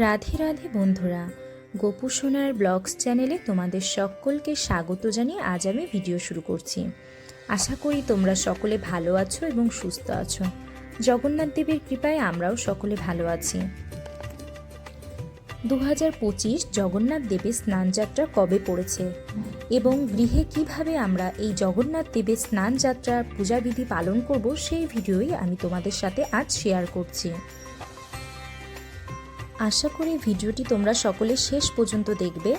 রাধে রাধে বন্ধুরা, গোপু সোনার ব্লগস চ্যানেলে তোমাদের সকলকে স্বাগত জানিয়ে আজ আমি ভিডিও শুরু করছি। আশা করি তোমরা সকলে ভালো আছো এবং সুস্থ আছো। জগন্নাথ দেবের কৃপায় আমরাও সকলে ভালো আছি। দু হাজার পঁচিশ জগন্নাথ দেবের স্নানযাত্রা কবে পড়েছে? এবং গৃহে কীভাবে আমরা এই জগন্নাথ দেবের স্নানযাত্রার পূজাবিধি পালন করব সেই ভিডিওই আমি তোমাদের সাথে আজ শেয়ার করছি। আশা করি ভিডিওটি তোমরা সকলে শেষ পর্যন্ত দেখবে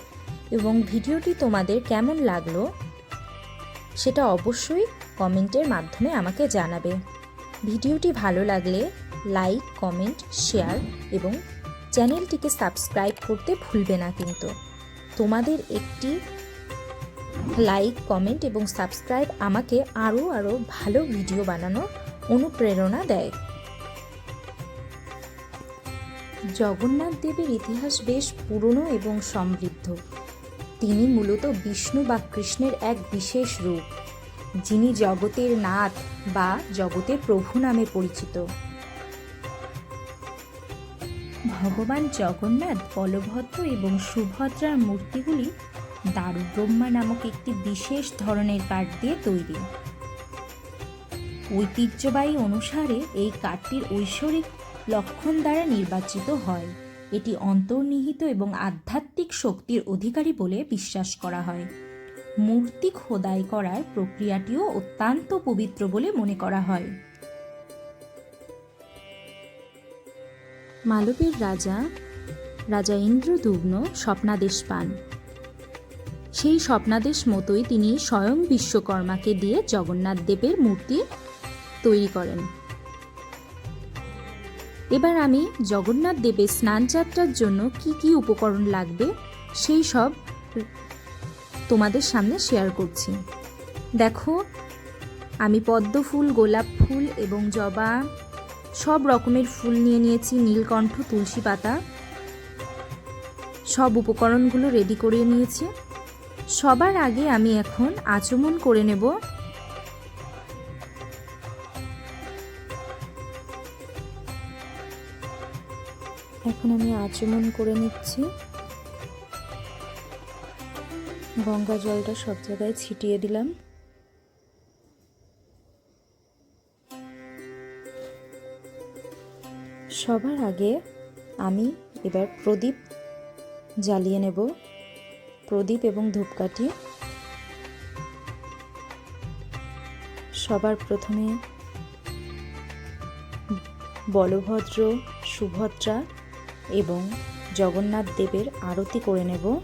এবং ভিডিওটি তোমাদের কেমন লাগল সেটা অবশ্যই কমেন্টের মাধ্যমে আমাকে জানাবে। ভিডিওটি ভালো লাগলে লাইক, কমেন্ট, শেয়ার এবং চ্যানেলটিকে সাবস্ক্রাইব করতে ভুলবে না কিন্তু। তোমাদের একটি লাইক, কমেন্ট এবং সাবস্ক্রাইব আমাকে আরও আরও ভালো ভিডিও বানানোর অনুপ্রেরণা দেয়। জগন্নাথ দেবের ইতিহাস বেশ পুরনো এবং সমৃদ্ধ। তিনি মূলত বিষ্ণু বা কৃষ্ণের এক বিশেষ রূপ, যিনি জগতের নাথ বা জগতের প্রভু নামে পরিচিত। ভগবান জগন্নাথ, বলভদ্র এবং সুভদ্রার মূর্তিগুলি দারুব্রহ্মা নামক একটি বিশেষ ধরনের কাঠ দিয়ে তৈরি। ঐতিহ্যবাহী অনুসারে এই কাঠটির ঐশ্বরিক লক্ষণ দ্বারা নির্বাচিত হয়। এটি অন্তর্নিহিত এবং আধ্যাত্মিক শক্তির অধিকারী বলে বিশ্বাস করা হয়। মূর্তি খোদাই করার প্রক্রিয়াটিও অত্যন্ত পবিত্র বলে মনে করা হয়। মালবের রাজা রাজা ইন্দ্রদুগ্ন স্বপ্নাদেশ পান। সেই স্বপ্নাদেশ মতোই তিনি স্বয়ং বিশ্বকর্মাকে দিয়ে জগন্নাথ দেবের মূর্তি তৈরি করেন। এবার আমি জগন্নাথ দেবের স্নানযাত্রার জন্য কি কি উপকরণ লাগবে, সেই সব তোমাদের সামনে শেয়ার করছি। দেখো, আমি পদ্ম ফুল, গোলাপ ফুল এবং জবা সব রকমের ফুল নিয়ে নিয়েছি, নীলকণ্ঠ, তুলসী পাতা। সব উপকরণগুলো রেডি করে নিয়েছি। সবার আগে আমি এখন আচমন করে নেব এখন আমি আচমন করে নিচ্ছি। গঙ্গা জলটা সব জায়গায় ছিটিয়ে দিলাম। সবার আগে আমি এবার প্রদীপ জ্বালিয়ে নেব। প্রদীপ এবং ধূপকাঠি। সবার প্রথমে বলভদ্র, সুভদ্রা এবং জগন্নাথ দেবের আরতি করে নেব।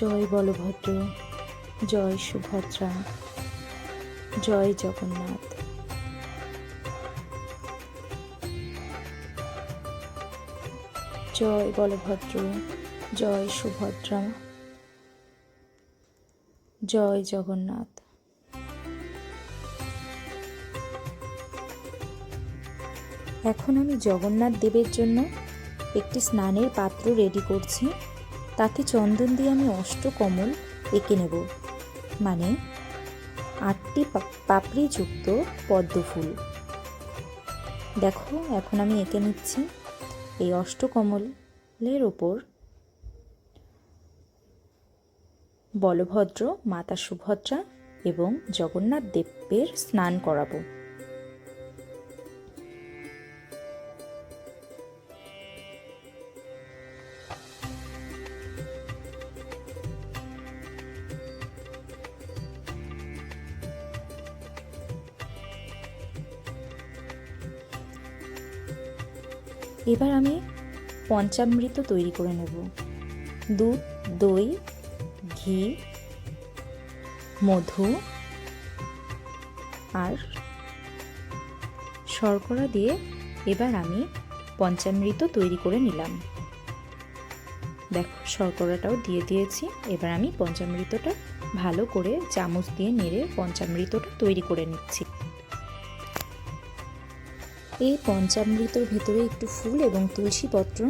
জয় বলভদ্র, জয় সুভদ্রা, জয় জগন্নাথ। জয় বলভদ্র, জয় সুভদ্রা, জয় জগন্নাথ। এখন আমি জগন্নাথ দেবের জন্য একটি স্নানের পাত্র রেডি করছি। তাতে চন্দন দিয়ে আমি অষ্টকমল এঁকে নেব। মানে আটটি পাপড়িযুক্ত পদ্ম ফুল দেখো, এখন আমি এঁকে নিচ্ছি এই অষ্টকমলের ওপর বলভদ্র, মাতা সুভদ্রা এবং জগন্নাথ দেবের স্নান করাবো। এবার আমি পঞ্চামৃত তৈরি করে নেব। দুধ, দই, ঘি, মধু আর শর্করা দিয়ে এবার আমি পঞ্চামৃত তৈরি করে নিলাম। দেখো, শর্করাটাও দিয়ে দিয়েছি। এবার আমি পঞ্চামৃতটা ভালো করে চামচ দিয়ে নেড়ে পঞ্চামৃতটা তৈরি করে নিচ্ছি। এই পঞ্চামৃতর ভেতরে একটু ফুল এবং তুলসী পত্র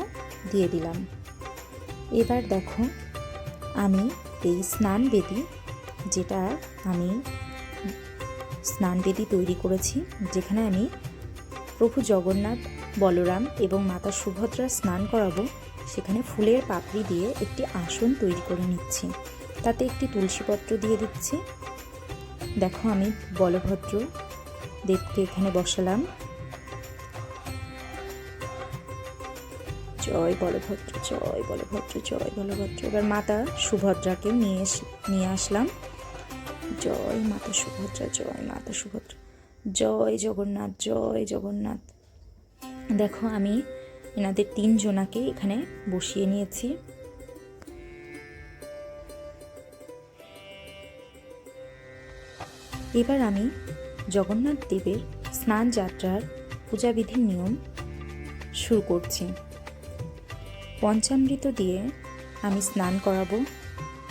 দিয়ে দিলাম। এবার দেখো, আমি এই স্নান বেদি যেটা আমি স্নান বেদি তৈরি করেছি, যেখানে আমি প্রভু জগন্নাথ, বলরাম এবং মাতা সুভদ্রা স্নান করাবো, সেখানে ফুলের পাপড়ি দিয়ে একটি আসন তৈরি করে নিচ্ছি। তাতে একটি তুলসীপত্র দিয়ে দিচ্ছি। দেখো, আমি বলভদ্র দেবকে এখানে বসালাম। জয় বলভদ্র জয় বলভদ্র জয় বলভদ্র। এবার মাতা সুভদ্রাকে নিয়ে নিয়ে আসলাম। জয় মাতা সুভদ্রা, জয় মাতা সুভদ্রা। জয় জগন্নাথ জয় জগন্নাথ। দেখো আমি এনাদের তিনজনাকে এখানে বসিয়ে নিয়েছি। এবার আমি জগন্নাথ দেবের স্নান যাত্রার পূজাবিধির নিয়ম শুরু করছি। পঞ্চামৃত দিয়ে আমি স্নান করাবো।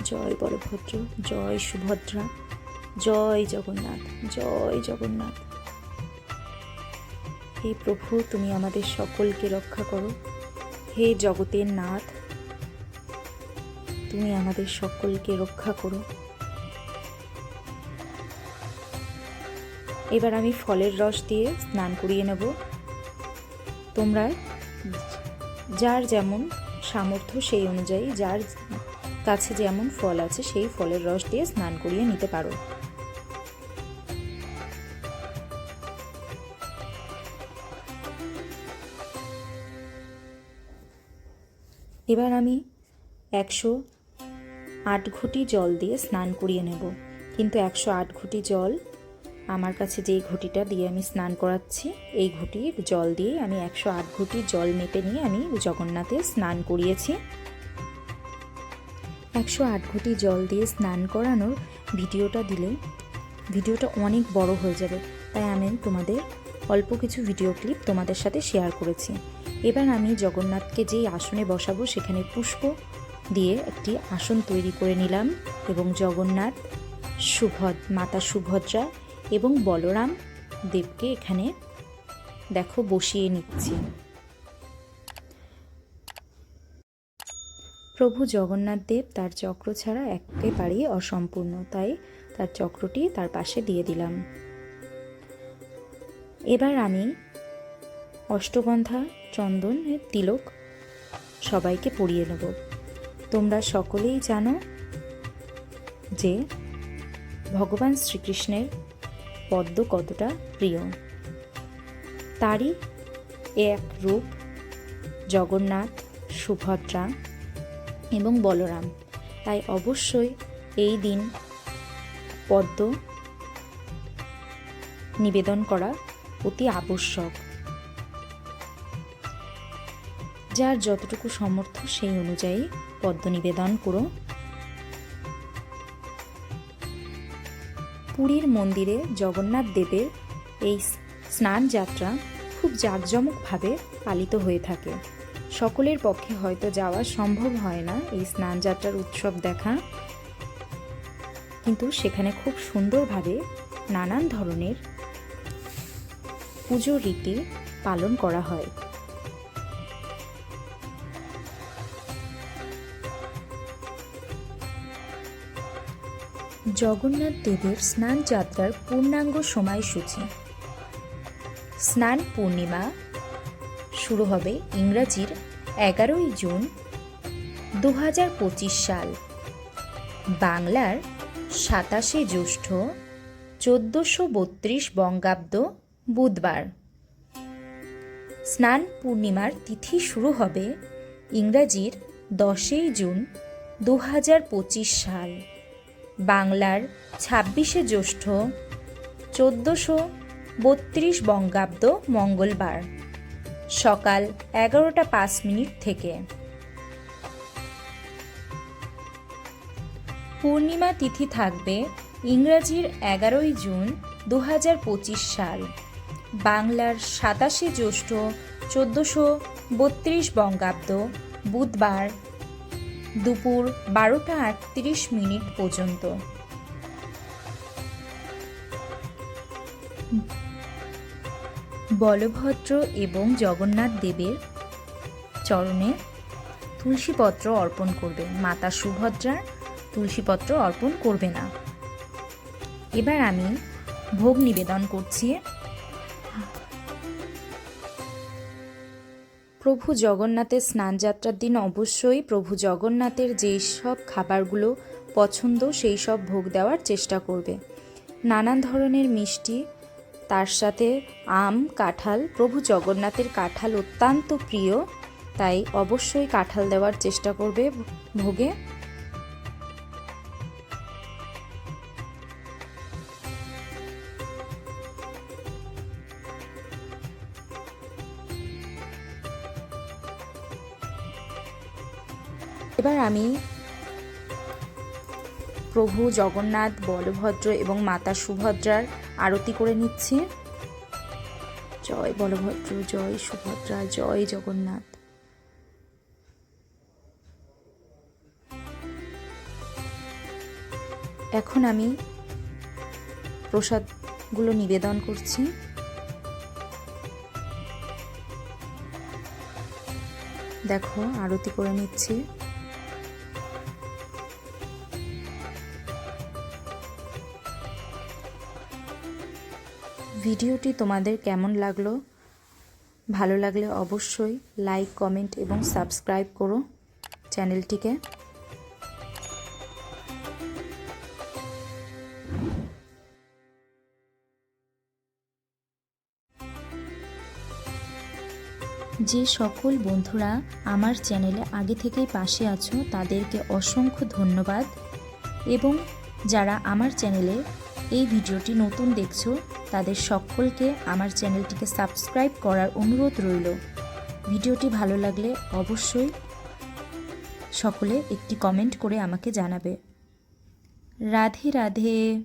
জয় বলভদ্র, জয় সুভদ্রা, জয় জগন্নাথ জয় জগন্নাথ। হে প্রভু, তুমি আমাদের সকলকে রক্ষা করো। হে জগতের নাথ, তুমি আমাদের সকলকে রক্ষা করো। এবার আমি ফলের রস দিয়ে স্নান করিয়ে নেব। তোমরা যার যেমন সামর্থ্য সেই অনুযায়ী যার কাছে যেমন ফল আছে সেই ফলের রস দিয়ে স্নান করিয়ে নিতে পারো। এবার আমি একশো আট ঘটি জল দিয়ে স্নান করিয়ে নেব। কিন্তু একশো আট ঘটি জল আমার কাছে যেই ঘটিটা দিয়ে আমি স্নান করাচ্ছি, এই ঘটির জল দিয়ে আমি একশো আট ঘটি জল মেপে নিয়ে আমি জগন্নাথে স্নান করিয়েছি। একশো আট ঘটি জল দিয়ে স্নান করানোর ভিডিওটা দিলে ভিডিওটা অনেক বড় হয়ে যাবে। তাই আমি তোমাদের অল্প কিছু ভিডিও ক্লিপ তোমাদের সাথে শেয়ার করেছি। এবার আমি জগন্নাথকে যেই আসনে বসাবো, সেখানে পুষ্প দিয়ে একটি আসন তৈরি করে নিলাম এবং জগন্নাথ সুভদ মাতা সুভদ্রা এবং বলরাম দেবকে এখানে, দেখো, বসিয়ে নিচ্ছি। প্রভু জগন্নাথ দেব তার চক্র ছাড়া একেবারেই অসম্পূর্ণ, তাই তার চক্রটি তার পাশে দিয়ে দিলাম। এবার আমি অষ্টগন্ধা চন্দনের তিলক সবাইকে পরিয়ে নেব। তোমরা সকলেই জানো যে ভগবান শ্রীকৃষ্ণের পদ্ম কতটা প্রিয়? তারই এক রূপ, জগন্নাথ, সুভদ্রা এবং বলরাম। তাই অবশ্যই এই দিন পদ্ম নিবেদন করা অতি আবশ্যক। যার যতটুকু সমর্থ সেই অনুযায়ী পদ্ম নিবেদন করো। পুরীর মন্দিরে জগন্নাথ দেবের এই স্নান যাত্রা খুব জাঁকজমকভাবে পালিত হয়ে থাকে। সকলের পক্ষে হয়তো যাওয়া সম্ভব হয় না এই স্নান যাত্রার উৎসব দেখা। কিন্তু সেখানে খুব সুন্দরভাবে নানান ধরনের পুজো রীতি পালন করা হয়। জগন্নাথ দেবের স্নান যাত্রার পূর্ণাঙ্গ সময়সূচি। স্নান পূর্ণিমা শুরু হবে ইংরাজির এগারোই জুন দু হাজার পঁচিশ সাল। বাংলার সাতাশে জ্যৈষ্ঠ চোদ্দোশো বত্রিশ বঙ্গাব্দ বুধবার। স্নান পূর্ণিমার তিথি শুরু হবে ইংরাজির দশই জুন দু হাজার পঁচিশ সাল। বাংলার ছাব্বিশে জ্যৈষ্ঠ, চোদ্দোশো বত্রিশ বঙ্গাব্দ মঙ্গলবার, সকাল এগারোটা পাঁচ মিনিট থেকে। পূর্ণিমা তিথি থাকবে ইংরাজির এগারোই জুন দু হাজার পঁচিশ সাল। বাংলার সাতাশে জ্যৈষ্ঠ, চোদ্দোশো বত্রিশ বঙ্গাব্দ বুধবার দুপুর বারোটা আটত্রিশ মিনিট পর্যন্ত। বলভদ্র এবং জগন্নাথ দেবের চরণে তুলসীপত্র অর্পণ করবে। মাতা সুভদ্রার তুলসীপত্র অর্পণ করবে না। এবার আমি ভোগ নিবেদন করছি। প্রভু জগন্নাথের স্নানযাত্রার দিন অবশ্যই প্রভু জগন্নাথের যেই সব খাবারগুলো পছন্দ, সেই সব ভোগ দেওয়ার চেষ্টা করবে। নানান ধরনের মিষ্টি, তার সাথে আম, কাঁঠাল, প্রভু জগন্নাথের কাঁঠাল অত্যন্ত প্রিয়, তাই অবশ্যই কাঁঠাল দেওয়ার চেষ্টা করবে ভোগে। এবার আমি প্রভু জগন্নাথ, বলভদ্র এবং মাতা সুভদ্রার আরতি করে নিচ্ছি। জয় বলভদ্র, জয় সুভদ্রা, জয় জগন্নাথ। এখন আমি প্রসাদগুলো নিবেদন করছি। দেখো, আরতি করে নিচ্ছি। ভিডিওটি তোমাদের কেমন লাগল? ভালো লাগলে অবশ্যই লাইক কমেন্ট এবং সাবস্ক্রাইব করো চ্যানেলটিকে। যে সকল বন্ধুরা আমার চ্যানেলে আগে থেকেই পাশে আছো, তাদেরকে অসংখ্য ধন্যবাদ। এবং যারা আমার চ্যানেলে এই ভিডিওটি নতুন দেখছ, তাদের সকলকে আমার চ্যানেলটিকে সাবস্ক্রাইব করার অনুরোধ রইল। ভিডিওটি ভালো লাগলে অবশ্যই সকলে একটি কমেন্ট করে আমাকে জানাবে। রাধে রাধে।